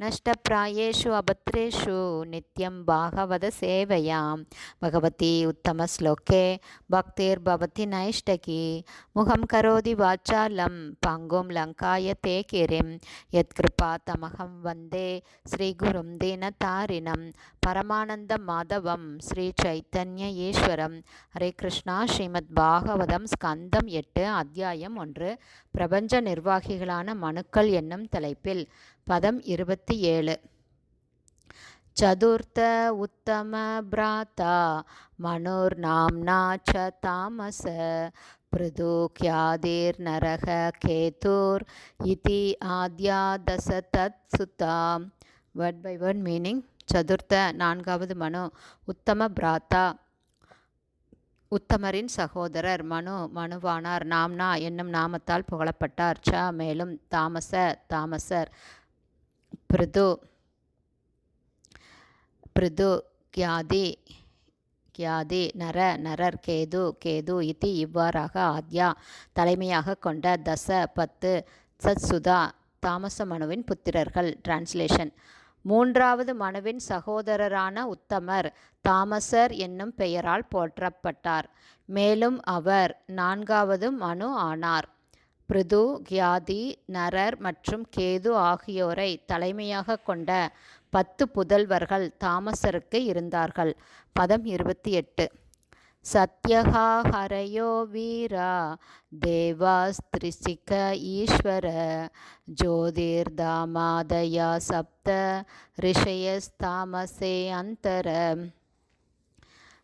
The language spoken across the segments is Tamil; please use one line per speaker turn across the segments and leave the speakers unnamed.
नष्टप्रायेषु अभद्रेषु नित्यं भागवतसेवयां भगवती उत्तमश्लोके भक्तिर्भवति नैष्टकी मुखं करोति वाचालं पङ्गुं लङ्काय ते किरिं यत्कृपातमहं वन्दे श्रीगुरुं दीनतारिणं परमानन्दमाधवं श्रीचैतन्य ஈஸ்வரம் ஹரே கிருஷ்ணா ஸ்ரீமத் பாகவதம் ஸ்கந்தம் எட்டு அத்தியாயம் ஒன்று பிரபஞ்ச நிர்வாகிகளான மனுக்கள் என்னும் தலைப்பில் பதம் இருபத்தி ஏழு चतुर्थ उत्तमभ्राता मनुर्नाम्ना च तामस पृथुक्यादिर्नरः केतुर् इति आद्यादश तत्सुता word by word meaning Chaturtha நான்காவது மனு உத்தம பிராத்தா உத்தமரின் சகோதரர் மனு மனுவானார் நாம்னா என்னும் நாமத்தால் புகழப்பட்டார் ச மேலும் தாமச தாமசர் பிருது பிருது கியாதி கியாதி நர நரர் கேது கேது இத்தி இவ்வாறாக ஆத்யா தலைமையாக கொண்ட தச பத்து சத்சுதா தாமச மனுவின் புத்திரர்கள். டிரான்ஸ்லேஷன் மூன்றாவது மனுவின் சகோதரரான உத்தமர் தாமசர் என்னும் பெயரால் போற்றப்பட்டார். மேலும் அவர் நான்காவது மனு ஆனார். பிருது கியாதி நரர் மற்றும் கேது ஆகியோரை தலைமையாக கொண்ட பத்து புதல்வர்கள் தாமசருக்கு இருந்தார்கள். பதம் இருபத்தி எட்டு. சத்யகா ஹரயோ வீரா தேவாஸ்திரிசிக ஈஸ்வர ஜோதிர்தாமாதயா சப்த ரிஷயஸ்தாமசே அந்தர.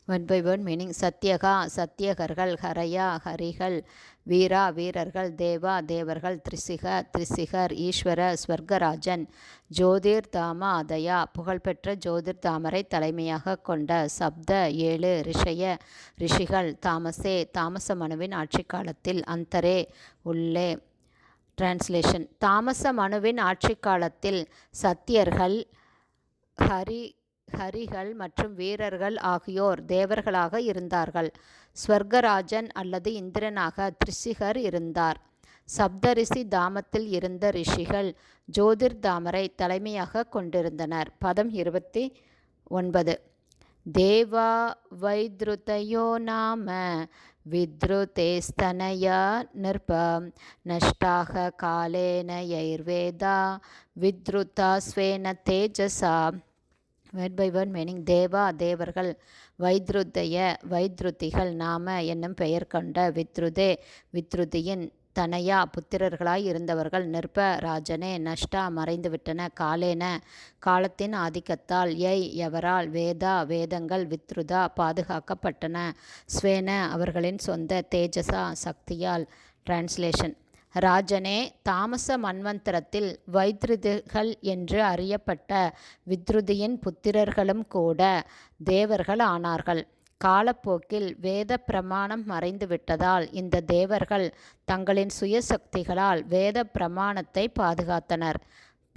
ஒன் பை ஒன் மீனிங் சத்யகா சத்தியகர்கள் ஹரையா ஹரிகள் வீரா வீரர்கள் தேவா தேவர்கள் திரிசிக திரிசிகர் ஈஸ்வர ஸ்வர்கராஜன் ஜோதிர் தாம அதயா புகழ்பெற்ற ஜோதிர் தாமரை தலைமையாக கொண்ட சப்த ஏழு ரிஷய ரிஷிகள் தாமசே தாமச மனுவின் ஆட்சி காலத்தில் அந்தரே உள்ளே. டிரான்ஸ்லேஷன் தாமச மனுவின் ஆட்சி காலத்தில் சத்தியர்கள் ஹரி ஹரிகள் மற்றும் வீரர்கள் ஆகியோர் தேவர்களாக இருந்தார்கள். ஸ்வர்கராஜன் அல்லது இந்திரனாக திரிசிகர் இருந்தார். சப்தரிஷி தாமத்தில் இருந்த ரிஷிகள் ஜோதிர் தாமரை தலைமையாக கொண்டிருந்தனர். பதம் இருபத்தி ஒன்பது. தேவா வைத்ருதயோ நாம வித்ருதேஸ்தனயா நிர்ப நஷ்டாக காலேன யைர்வேதா வித்ருதா ஸ்வேன தேஜசா வேர்ட் பை வேர்ட் மீனிங் தேவா தேவர்கள் வைத்ருதய வைத்ருதிகள் நாம என்னும் பெயர் கொண்ட வித்ருதே வித்ருதியின் தனையா புத்திரர்களாய் இருந்தவர்கள் நிற்ப ராஜனே நஷ்டா மறைந்துவிட்டன காலேன காலத்தின் ஆதிக்கத்தால் எய் எவரால் வேதா வேதங்கள் வித்ருதா பாதுகாக்கப்பட்டன ஸ்வேன அவர்களின் சொந்த தேஜசா சக்தியால் டிரான்ஸ்லேஷன் ராஜனே தாமச மன்வந்தரத்தில் வைத்ருதிகள் என்று அறியப்பட்ட வித்ருதியின் புத்திரர்களும் கூட தேவர்கள் ஆனார்கள். காலப்போக்கில் வேத பிரமாணம் மறைந்துவிட்டதால் இந்த தேவர்கள் தங்களின் சுயசக்திகளால் வேத பிரமாணத்தை பாதுகாத்தனர்.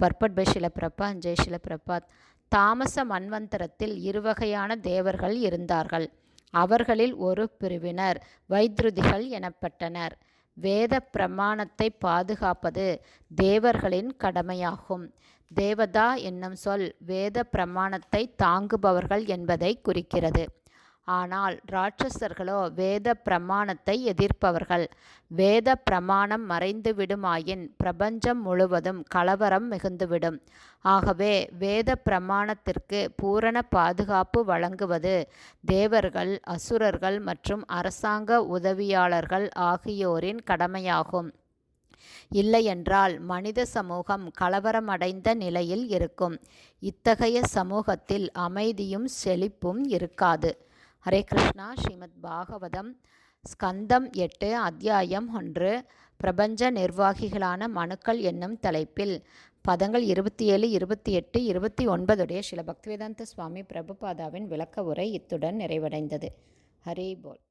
Purport by Shilaprabha Jai ஷிலப்பிரபாத். தாமச மன்வந்தரத்தில் இருவகையான தேவர்கள் இருந்தார்கள். அவர்களில் ஒரு பிரிவினர் வைத்ருதிகள் எனப்பட்டனர். வேத பிரமாணத்தை பாதுகாப்பது தேவர்களின் கடமையாகும். தேவதா என்னும் சொல் வேத பிரமாணத்தை தாங்குபவர்கள் என்பதை குறிக்கிறது. ஆனால் ராட்சசர்களோ வேத பிரமாணத்தை எதிர்ப்பவர்கள். வேத பிரமாணம் மறைந்து விடுமாயின் பிரபஞ்சம் முழுவதும் கலவரம் மிகுந்துவிடும். ஆகவே வேத பிரமாணத்திற்கு பூரண பாதுகாப்பு வழங்குவது தேவர்கள் அசுரர்கள் மற்றும் அரசாங்க உதவியாளர்கள் ஆகியோரின் கடமையாகும். இல்லையென்றால் மனித சமூகம் கலவரமடைந்த நிலையில் இருக்கும். இத்தகைய சமூகத்தில் அமைதியும் செழிப்பும் இருக்காது. ஹரே கிருஷ்ணா ஸ்ரீமத் பாகவதம் ஸ்கந்தம் எட்டு அத்தியாயம் ஒன்று பிரபஞ்ச நிர்வாகிகளான மனுக்கள் என்னும் தலைப்பில் பதங்கள் இருபத்தி ஏழு இருபத்தி எட்டு இருபத்தி ஒன்பதுடைய சில பக்திவேதாந்த சுவாமி பிரபுபாதாவின் விளக்க உரை இத்துடன் நிறைவடைந்தது. ஹரே போல்.